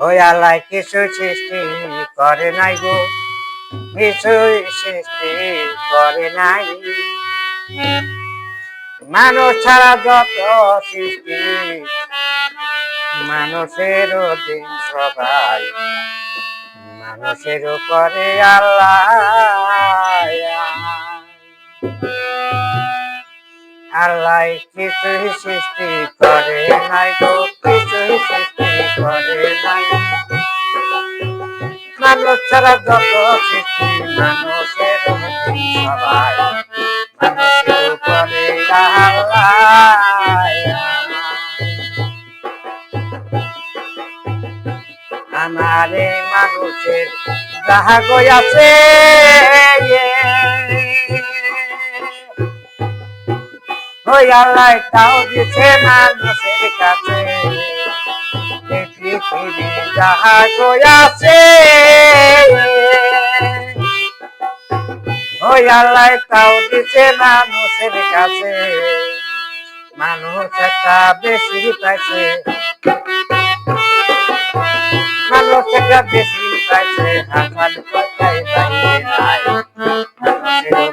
ওই আল্লাহ কিছু সৃষ্টি করে নাই গো। কিছুই সৃষ্টি করে নাই। মানুষ ছাড়া যত সৃষ্টি, মানুষের দিন সবাই, মানুষের উপরে আল্লাহ। আল্লাহ কিছুই সৃষ্টি করে নাই গো কিছুই সৃষ্টি করে নাই। মানুষ ছাড়া যত সৃষ্টি, মানুষের সবাই। মানুষের আমার মানুষের যাহা গয়াছে ওই আল্লাহ তাও দিছে মানুষের কাছে। পৃথিবী যাহা গয়াছে ওই আল্লাহ তাও দিছে মানুষের কাছে। মানুষ একটা বেশি পাইছে। মানুষ একটা বেশি পাইছে। হাসান বাইরে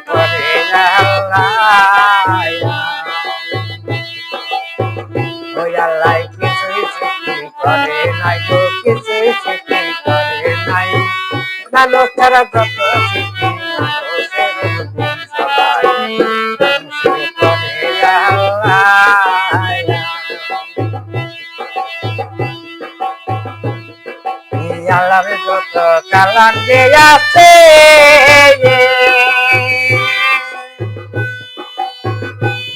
ওই আল্লাহ কিছুই সৃষ্টি করে নাই গো কিছুই সৃষ্টি করে নাই মানুষ ছাড়া যত উপরে আল্লাহ যত কালাম যে আছে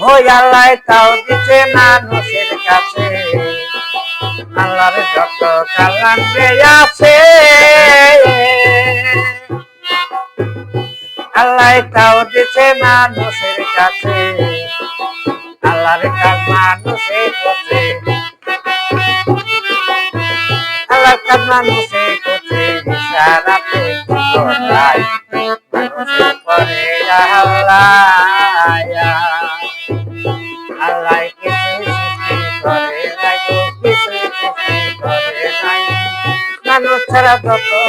ওই আল্লাহ তাও দিচ্ছে মানুষের কাছে আল্লাহর যত কালাম আছে। আল্লাহ তাও দিচ্ছে মানুষের কাছে। আল্লাহর কাজ মানুষে করছে আল্লাহ কাজ মানুষে করছে কোথায় মানুষের পরে আল্লাহ। ছাড়া যত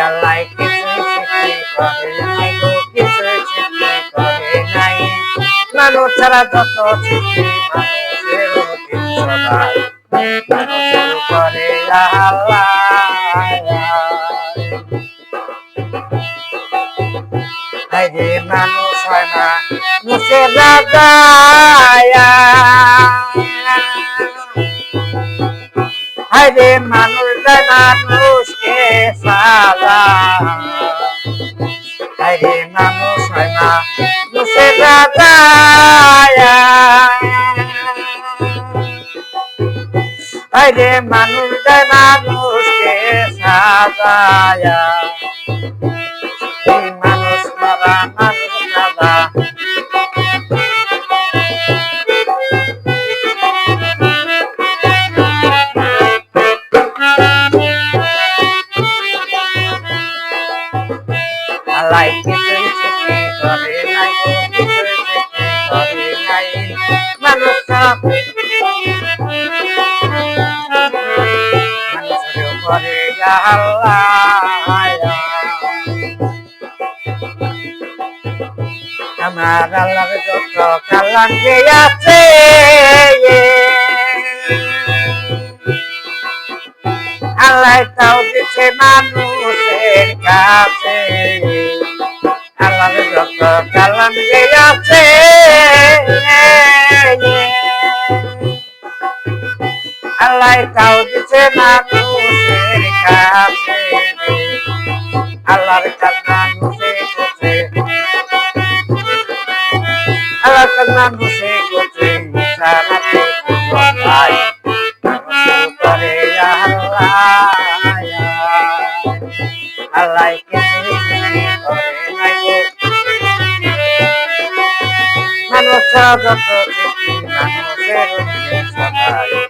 আল্লাহ কিছুই সৃষ্টি করে নাই গো কিছুই সৃষ্টি করে নাই মানুষ ছাড়া যত সৃষ্টি মানুষের অধীন সবাই মানুষের উপরে আল্লাহ যে মানুষ হয় না মুখের রাজা আরে মানুষ দেয় সাজা আরে মানুষ হয় না মুখের রাজা আরে মানুষ দেয় মানুষকে সাজায়া। আমার আল্লাহর যত কালাম আছে আল্লাহ তাও মানুষের কাছে। আল্লাহর যত কালাম যে আছে আল্লাহ তাও দিছে মানুষের কাছে আল্লাহর কাজ মানুষে করছে আল্লাহর কাজ মানুষে করছে সারাতে মানুষের উপরে আল্লাহ আল্লাহ কিছু করে যত দেখি মানুষের সবাই